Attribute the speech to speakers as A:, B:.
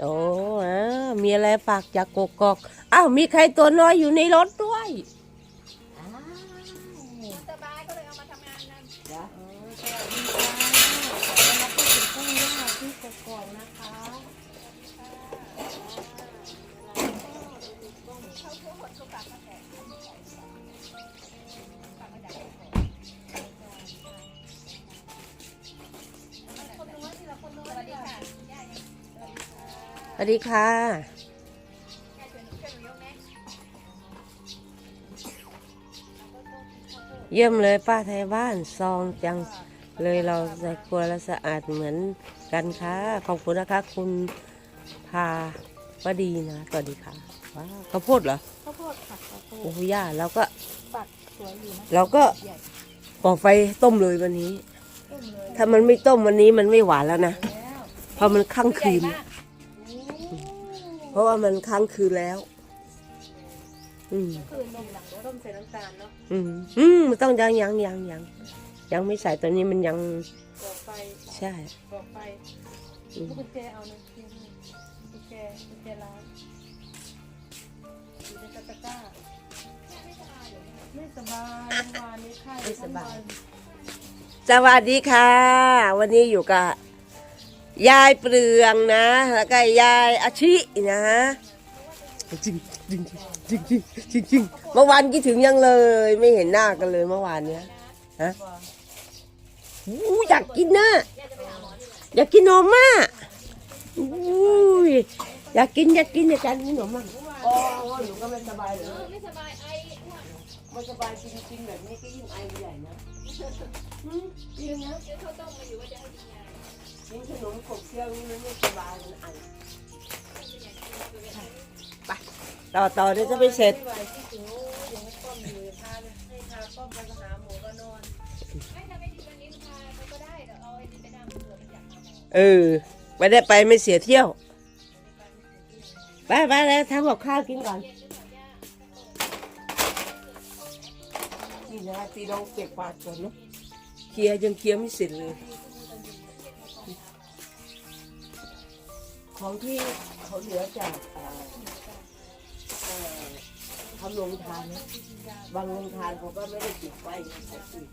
A: โอ้อ่ามีอะไรฝากจากกกอกอ้าวมีใครตัวน้อยอยู่ในรถด้วย
B: สบายก็เลยเอามาทำงานนั่น
A: เดี๋ยว
B: สวัสดีค่ะรับผู้ถึงข้งย่าที่กกอกนะคะ
A: สวัสดีค่ะเยี่ยมเลยป้าไทยบ้านซองจังเลยเราใส่ครัวแล้วสะอาดเหมือนกันค่ะ ขอบคุณนะคะ คุณพาวดีนะสวัสดีค่ะว้าวข้าวโพดเหรอ
B: ข้าวโพดค่ะข้าวโพ
A: โอ้
B: ด
A: โหย่าเราก็
B: ปักสวยอยู่นะ
A: เราก็
B: ใหญ่
A: ก่อไฟต้มเลยวันนี้
B: ต้มเลย
A: ถ้ามันไม่ต้มวันนี้มันไม่หวานแล้วนะ
B: แล้ว
A: เพราะมันค้างคืน
B: ใหญ่มาก
A: เพ ราะว่ามันค้างคืนแล้ว อืม
B: คืนนมหลังต้มใส่น้ำตาลเนาะ
A: อืมอืมมันต้องยังยังยังยังยังไม่ใส่ตัวนี้มันยัง
B: ก่อไฟ
A: ใช่
B: ก่อไฟ
A: อืม
B: ลูกกุญแจเอานะเพียงกุญแจกุญแจร้านอยู่ในตะกร้าไม่สบายเมื่อวานนี้ไข้ทั้งวัน
A: สวัสดีค่ะ วันนี้อยู่กับ ยายเปลืองนะ แล้วก็ยายอาชินะจริงจริงจริงจริงจริงจริงจริงเมื่อวานคิดถึงยังเลย ไม่เห็นหน้ากันเลยเมื่อวานเนี้ยฮะอู้อยากกินนะอยากกินนมอะอู้ยอยากกินอยากกินอยากกินขนมอะอ๋อหนูก็ไม่สบายเลย
B: ไม่สบายไออ้วน
A: ไม่สบายจริงๆแบบนี้ก็ยิ่งไอใหญ่นะอืมจริงนะ
B: เดี๋ยวเขาต้มมาอยู่ว่าจะให้กินไง
A: กินขนมขบเคี้ยวนี่มันไม่สบายมันไอไปต่อต่อเดี๋ยวจะไปเสร็จ
B: ไม่ไหวที่ถึงโอ้ยยังให้ป้อมอยู่พาไปให้พาป้อมไปหาหมูก็นอน ไม่ทำไม่ดีวันนี้พาไปก็ได้เดี๋ยวเอาไอ้นี่ไปนำเผื่อมันอยากทำ
A: เออ ไม่ได้ไปไม่เสียเที่ยว ไปไปแล้วทำกับข้าวกินก่อน นี่นะตีลองเก็บปาดก่อนเนาะเคลียร์ยังเคลียร์ไม่เสร็จเลย ของที่เขาเหลือจากอ่าเอ่อทำโรงทานนะบางโรงทานเขาก็ไม่ได้ติดไฟนะเขาติด